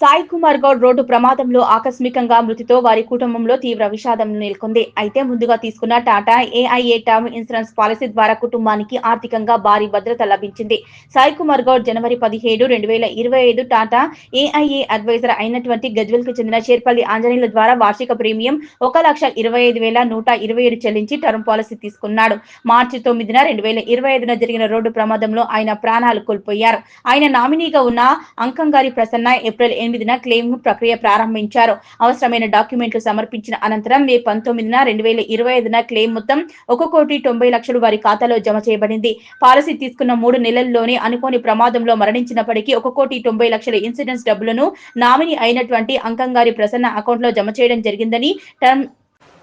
Sai Kumar Goud road ప్రమాదంలో ఆకస్మికంగా మృతితో వారి కుటుంబంలో తీవ్ర విషాదం నెలకొంది. అయితే ముందుగా తీసుకున్న Tata AIA term insurance policy ద్వారా కుటుంబానికి ఆర్థికంగా భారీ భద్రత లభించింది. సాయి కుమార్ గౌడ్ జనవరి పదిహేడు రెండు వేల ఇరవై ఐదు టాటా ఏఐఏ అడ్వైజర్ అయినటువంటి గజ్వెల్కు చెందిన చేర్పల్లి ఆంజనేయుల ద్వారా వార్షిక ప్రీమియం ఒక లక్ష ఇరవై ఐదు వేల నూట ఇరవై ఏడు చెల్లించి టర్మ్ పాలసీ తీసుకున్నాడు. మార్చి తొమ్మిదిన రెండు వేల ఇరవై ఐదున జరిగిన రోడ్డు ప్రమాదంలో ఆయన ప్రాణాలు కోల్పోయారు. ఆయన నామినీగా ఉన్న అంకంగారి ప్రసన్న ఏప్రిల్ ఎనిమిదిన క్లెయిమ్ ప్రక్రియ ప్రారంభించారు. అవసరమైన డాక్యుమెంట్లు సమర్పించిన అనంతరం మే పంతొమ్మిదిన రెండు వేల ఇరవై ఐదున క్లెయిమ్ మొత్తం ఒక కోటి తొంభై లక్షలు వారి ఖాతాలో జమ చేయబడింది. పాలసీ తీసుకున్న మూడు నెలల్లోనే అనుకోని ప్రమాదంలో మరణించినప్పటికీ ఒక కోటి తొంభై లక్షల ఇన్సూరెన్స్ డబ్బులను నామినీ అయినటువంటి అంకంగారి ప్రసన్న అకౌంట్లో జమ చేయడం జరిగిందని టర్మ్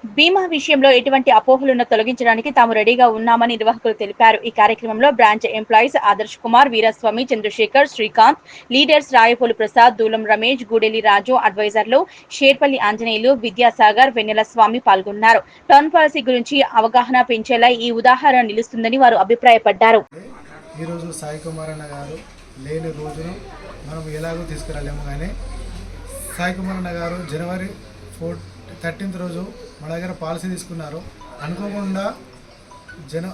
బీమా విషయంలో ఎటువంటి అపోహలను తొలగించడానికి తాము రెడీగా ఉన్నామని నిర్వాహకులు తెలిపారు. ఈ కార్యక్రమంలో branch employees Adarsh Kumar Veeraswamy Chandrasekhar Srikanth leaders Rayapolu Prasad Dulam Ramesh Gudeli Raju అడ్వైజర్లు Sherpalli Anjaneyulu Vidyasagar Vennela Swamy పాల్గొన్నారు. టర్న్ పాలసీ గురించి అవగాహన పెంచేలా ఈ ఉదాహరణ నిలుస్తుందని వారు అభిప్రాయపడ్డారు. ఈరోజు సాయి కుమార్ అన్న గారు లేని రోజును మనం ఎలాగో తీసుకురాలేము కానీ సాయి కుమార్ అన్న గారు జనవరి ఫోర్ థర్టీన్త్ రోజు మా దగ్గర పాలసీ తీసుకున్నారు. అనుకోకుండా జన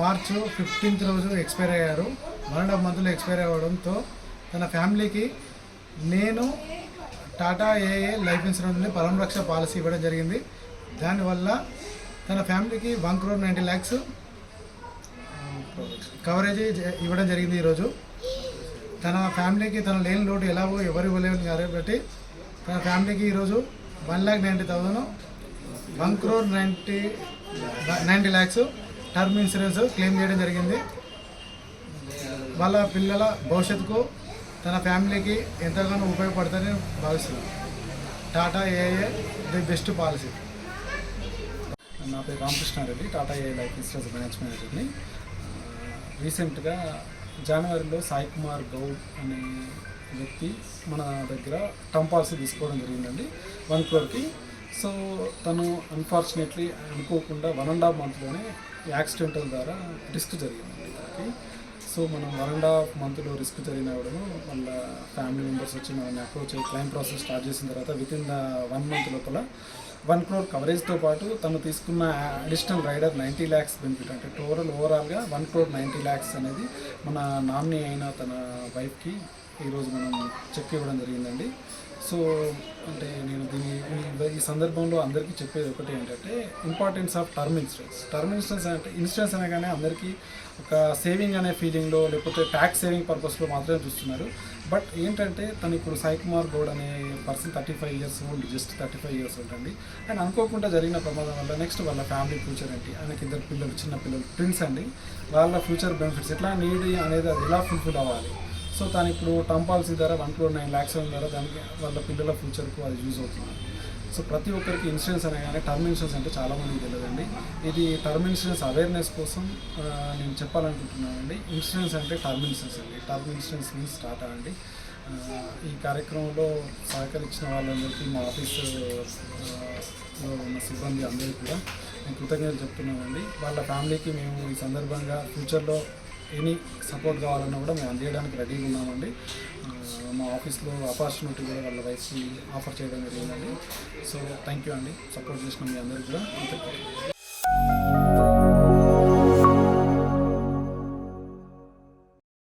మార్చు మార్చ్ ఫిఫ్టీన్త్ రోజు ఎక్స్పైర్ అయ్యారు. వన్ అండ్ హాఫ్ మంత్లో ఎక్స్పైర్ అవ్వడంతో తన ఫ్యామిలీకి నేను టాటా ఏఏ లైఫ్ ఇన్సూరెన్స్ పరం లక్ష పాలసీ ఇవ్వడం జరిగింది. దానివల్ల తన ఫ్యామిలీకి one crore ninety lakhs coverage ఇవ్వడం జరిగింది ఈరోజు. తన ఫ్యామిలీకి తన లేని లోటు ఎలాగో ఎవరు ఇవ్వలేని కాబట్టి తన ఫ్యామిలీకి ఈరోజు one lakh ninety thousand one crore ninety ninety lakhs term insurance claim చేయడం జరిగింది. వాళ్ళ పిల్లల భవిష్యత్తుకు తన ఫ్యామిలీకి ఎంతగానో ఉపయోగపడుతుందని భావిస్తున్నాను టాటా ఏఏ ది బెస్ట్ పాలసీ. నా పేరు Ramakrishnareddy Tata A life insurance branch మేనేజర్ని. రీసెంట్గా జనవరిలో సాయి కుమార్ గౌడ్ అనే వ్యక్తి మన దగ్గర టర్మ్ పాలసీ తీసుకోవడం జరిగిందండి. వన్ క్రోర్కి. సో తను అన్ఫార్చునేట్లీ అనుకోకుండా వన్ అండ్ హాఫ్ మంత్లోనే యాక్సిడెంటల్ ద్వారా రిస్క్ జరిగిందండి తనకి. సో మనం వన్ అండ్ హాఫ్ మంత్లో రిస్క్ జరిగిన కూడా వాళ్ళ ఫ్యామిలీ మెంబర్స్ వచ్చి మనల్ని అప్రోచ్ అయ్యి క్లైమ్ ప్రాసెస్ స్టార్ట్ చేసిన తర్వాత within the one month లోపల వన్ క్రోర్ కవరేజ్తో పాటు తను తీసుకున్న additional rider ninety lakhs benefit అంటే టోటల్ ఓవరాల్గా వన్ క్రోర్ నైంటీ ల్యాక్స్ అనేది మన నామినీ అయిన తన వైఫ్కి ఈరోజు మనం చెక్ ఇవ్వడం జరిగిందండి. సో అంటే నేను దీని ఈ- సందర్భంలో అందరికీ చెప్పేది ఒకటి ఏంటంటే importance of term insurance term insurance అంటే ఇన్సూరెన్స్ అనగానే అందరికీ ఒక సేవింగ్ అనే ఫీలింగ్లో లేకపోతే ట్యాక్స్ సేవింగ్ పర్పస్లో మాత్రమే చూస్తున్నారు. బట్ ఏంటంటే తను ఇప్పుడు సాయి కుమార్ గౌడ్ అనే person thirty five years old just thirty five years old అండి. అండ్ అనుకోకుండా జరిగిన ప్రమాదం వల్ల నెక్స్ట్ వాళ్ళ ఫ్యామిలీ ఫ్యూచర్ ఏంటి? ఆయనకి ఇద్దరు పిల్లలు చిన్న పిల్లలు ట్విన్స్ అండి. వాళ్ళ ఫ్యూచర్ బెనిఫిట్స్ ఎట్లా నీడ్ అనేది అది ఎలా ఫుల్ఫిల్ అవ్వాలి? సో తను ఇప్పుడు టర్మ్ పాలసీ ద్వారా వన్ క్రోర్ నైన్ ల్యాక్స్ ద్వారా దానికి వాళ్ళ పిల్లల ఫ్యూచర్కు అది యూజ్ అవుతుంది. సో ప్రతి ఒక్కరికి ఇన్సూరెన్స్ అనగానే టర్మ్ ఇన్సూరెన్స్ అంటే చాలామందికి తెలియదండి. ఇది టర్మ్ ఇన్సూరెన్స్ అవేర్నెస్ కోసం నేను చెప్పాలనుకుంటున్నానండి. ఇన్సూరెన్స్ అంటే టర్మ్ ఇన్సూరెన్స్ అండి. టర్మ్ ఇన్సూరెన్స్ మీన్స్ టాటా అండి. ఈ కార్యక్రమంలో సహకరించిన వాళ్ళందరికీ మా ఆఫీస్ ఉన్న సిబ్బంది అందరికీ కూడా నేను కృతజ్ఞతలు చెప్తున్నానండి. వాళ్ళ ఫ్యామిలీకి మేము ఈ సందర్భంగా ఫ్యూచర్లో ఎనీ సపోర్ట్ కావాలన్నా కూడా మేము అందించడానికి రెడీగా ఉన్నామండి. మా ఆఫీస్లో ఆపర్చునిటీ కూడా వాళ్ళ వైఫ్కి ఆఫర్ చేయడం జరిగిందండి. సో థ్యాంక్ యూ అండి. సపోర్ట్ చేసిన మీ అందరికీ కూడా.